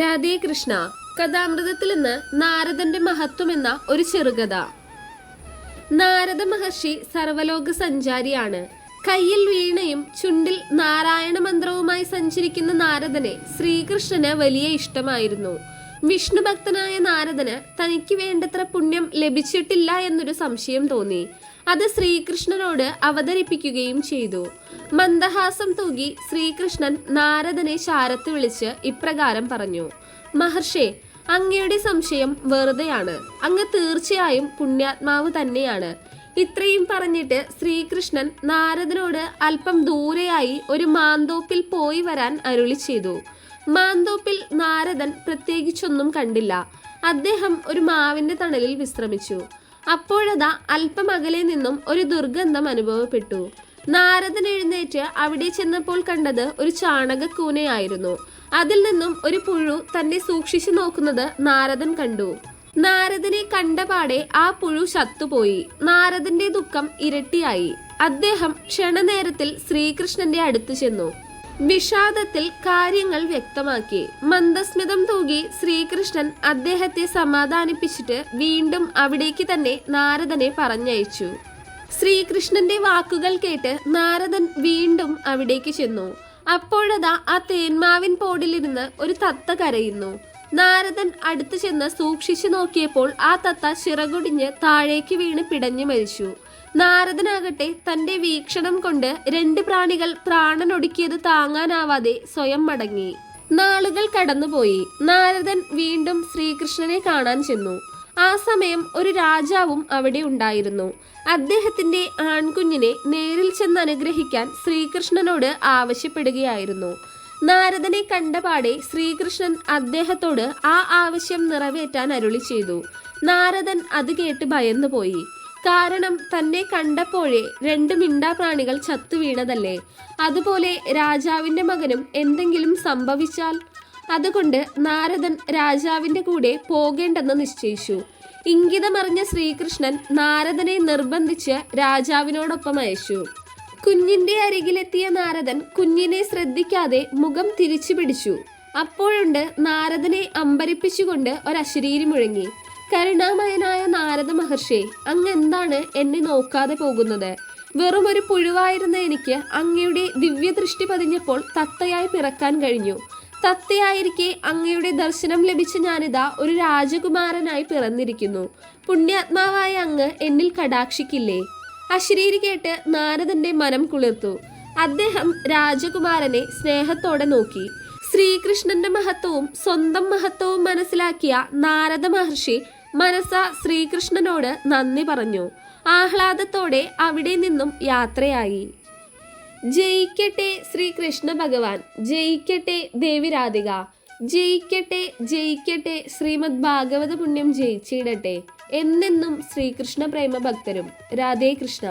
രാധേ കൃഷ്ണ കഥാമൃതത്തിൽ നിന്ന് നാരദന്റെ മഹത്വം എന്ന ഒരു ചെറുകഥ. നാരദ മഹർഷി സർവലോക സഞ്ചാരിയാണ്. കയ്യിൽ വീണയും ചുണ്ടിൽ നാരായണ മന്ത്രവുമായി സഞ്ചരിക്കുന്ന നാരദനെ ശ്രീകൃഷ്ണന് വലിയ ഇഷ്ടമായിരുന്നു. വിഷ്ണു ഭക്തനായ നാരദന് തനിക്ക് വേണ്ടത്ര പുണ്യം ലഭിച്ചിട്ടില്ല എന്നൊരു സംശയം തോന്നി. അത് ശ്രീകൃഷ്ണനോട് അവതരിപ്പിക്കുകയും ചെയ്തു. മന്ദഹാസം തൂകി ശ്രീകൃഷ്ണൻ നാരദനെ ശാരത്ത് വിളിച്ച് ഇപ്രകാരം പറഞ്ഞു. മഹർഷേ അങ്ങയുടെ സംശയം വെറുതെയാണ്. അങ്ങ് തീർച്ചയായും പുണ്യാത്മാവ് തന്നെയാണ്. ഇത്രയും പറഞ്ഞിട്ട് ശ്രീകൃഷ്ണൻ നാരദനോട് അല്പം ദൂരെയായി ഒരു മാന്തോപ്പിൽ പോയി വരാൻ അരുളി ചെയ്തു. മാന്തോപ്പിൽ നാരദൻ പ്രത്യേകിച്ചൊന്നും കണ്ടില്ല. അദ്ദേഹം ഒരു മാവിന്റെ തണലിൽ വിശ്രമിച്ചു. അപ്പോഴതാ അല്പം അകലെ നിന്നും ഒരു ദുർഗന്ധം അനുഭവപ്പെട്ടു. നാരദൻ എഴുന്നേറ്റ് അവിടെ ചെന്നപ്പോൾ കണ്ടത് ഒരു ചാണകക്കൂനയായിരുന്നു. അതിൽ നിന്നും ഒരു പുഴു തന്നെ സൂക്ഷിച്ചു നോക്കുന്നത് നാരദൻ കണ്ടു. നാരദനെ കണ്ടപാടെ ആ പുഴു ചത്തുപോയി. നാരദന്റെ ദുഃഖം ഇരട്ടിയായി. അദ്ദേഹം ക്ഷണനേരത്തിൽ ശ്രീകൃഷ്ണന്റെ അടുത്ത് ചെന്നു. വിഷാദത്തിൽ കാര്യങ്ങൾ വ്യക്തമാക്കി. മന്ദസ്മിതം തൂകി ശ്രീകൃഷ്ണൻ അദ്ദേഹത്തെ സമാധാനിപ്പിച്ചിട്ട് വീണ്ടും അവിടേക്ക് തന്നെ നാരദനെ പറഞ്ഞയച്ചു. ശ്രീകൃഷ്ണന്റെ വാക്കുകൾ കേട്ട് നാരദൻ വീണ്ടും അവിടേക്ക് ചെന്നു. അപ്പോഴതാ ആ തേന്മാവിൻ പോടിലിരുന്ന് ഒരു തത്ത കരയുന്നു. നാരദൻ അടുത്തു ചെന്ന് സൂക്ഷിച്ചു നോക്കിയപ്പോൾ ആ തത്ത ചിറകുടിഞ്ഞ് താഴേക്ക് വീണ് പിടഞ്ഞു മരിച്ചു. നാരദനാകട്ടെ തന്റെ വീക്ഷണം കൊണ്ട് രണ്ട് പ്രാണികൾ പ്രാണനൊടുക്കിയത് താങ്ങാനാവാതെ സ്വയം മടങ്ങി. നാളുകൾ കടന്നുപോയി. നാരദൻ വീണ്ടും ശ്രീകൃഷ്ണനെ കാണാൻ ചെന്നു. ആ സമയം ഒരു രാജാവും അവിടെ ഉണ്ടായിരുന്നു. അദ്ദേഹത്തിന്റെ ആൺകുഞ്ഞിനെ നേരിൽ ചെന്ന് അനുഗ്രഹിക്കാൻ ശ്രീകൃഷ്ണനോട് ആവശ്യപ്പെടുകയായിരുന്നു. നാരദനെ കണ്ടപാടെ ശ്രീകൃഷ്ണൻ അദ്ദേഹത്തോട് ആ ആവശ്യം നിറവേറ്റാൻ അരുളി ചെയ്തു. നാരദൻ അത് കേട്ട് ഭയന്നുപോയി. കാരണം തന്നെ കണ്ടപ്പോഴേ രണ്ട് മിണ്ടാപ്രാണികൾ ചത്തു വീണതല്ലേ? അതുപോലെ രാജാവിന്റെ മകനും എന്തെങ്കിലും സംഭവിച്ചാൽ? അതുകൊണ്ട് നാരദൻ രാജാവിന്റെ കൂടെ പോകേണ്ടെന്ന് നിശ്ചയിച്ചു. ഇംഗിതമറിഞ്ഞ ശ്രീകൃഷ്ണൻ നാരദനെ നിർബന്ധിച്ച് രാജാവിനോടൊപ്പം അയച്ചു. കുഞ്ഞിന്റെ അരികിലെത്തിയ നാരദൻ കുഞ്ഞിനെ ശ്രദ്ധിക്കാതെ മുഖം തിരിച്ചു പിടിച്ചു. അപ്പോഴുണ്ട് നാരദനെ അമ്പരിപ്പിച്ചുകൊണ്ട് ഒരശരീരി മുഴങ്ങി. കരുണാമയനായ നാരദ മഹർഷി അങ്ങ് എന്താണ് എന്നെ നോക്കാതെ പോകുന്നത്? വെറും ഒരു പുഴുവായിരുന്ന എനിക്ക് അങ്ങയുടെ ദിവ്യദൃഷ്ടി പതിഞ്ഞപ്പോൾ തത്തയായി പിറക്കാൻ കഴിഞ്ഞു. തത്തയായിരിക്കെ അങ്ങയുടെ ദർശനം ലഭിച്ച ഞാനിതാ ഒരു രാജകുമാരനായി പിറന്നിരിക്കുന്നു. പുണ്യാത്മാവായ അങ്ങ് എന്നിൽ കടാക്ഷിക്കില്ലേ? അശരീരി കേട്ട് നാരദന്റെ മനം കുളിർത്തു. അദ്ദേഹം രാജകുമാരനെ സ്നേഹത്തോടെ നോക്കി. ശ്രീകൃഷ്ണന്റെ മഹത്വവും സ്വന്തം മഹത്വവും മനസ്സിലാക്കിയ നാരദ മഹർഷി മനസ്സ ശ്രീകൃഷ്ണനോട് നന്ദി പറഞ്ഞു. ആഹ്ലാദത്തോടെ അവിടെ നിന്നും യാത്രയായി. ജയിക്കട്ടെ ശ്രീകൃഷ്ണ ഭഗവാൻ ജയിക്കട്ടെ ദേവി രാധിക ജയിക്കട്ടെ ജയിക്കട്ടെ ശ്രീമദ് ഭാഗവത പുണ്യം ജയിച്ചിടട്ടെ. എന്നെന്നും ശ്രീകൃഷ്ണ പ്രേമ ഭക്തരും രാധേ കൃഷ്ണ.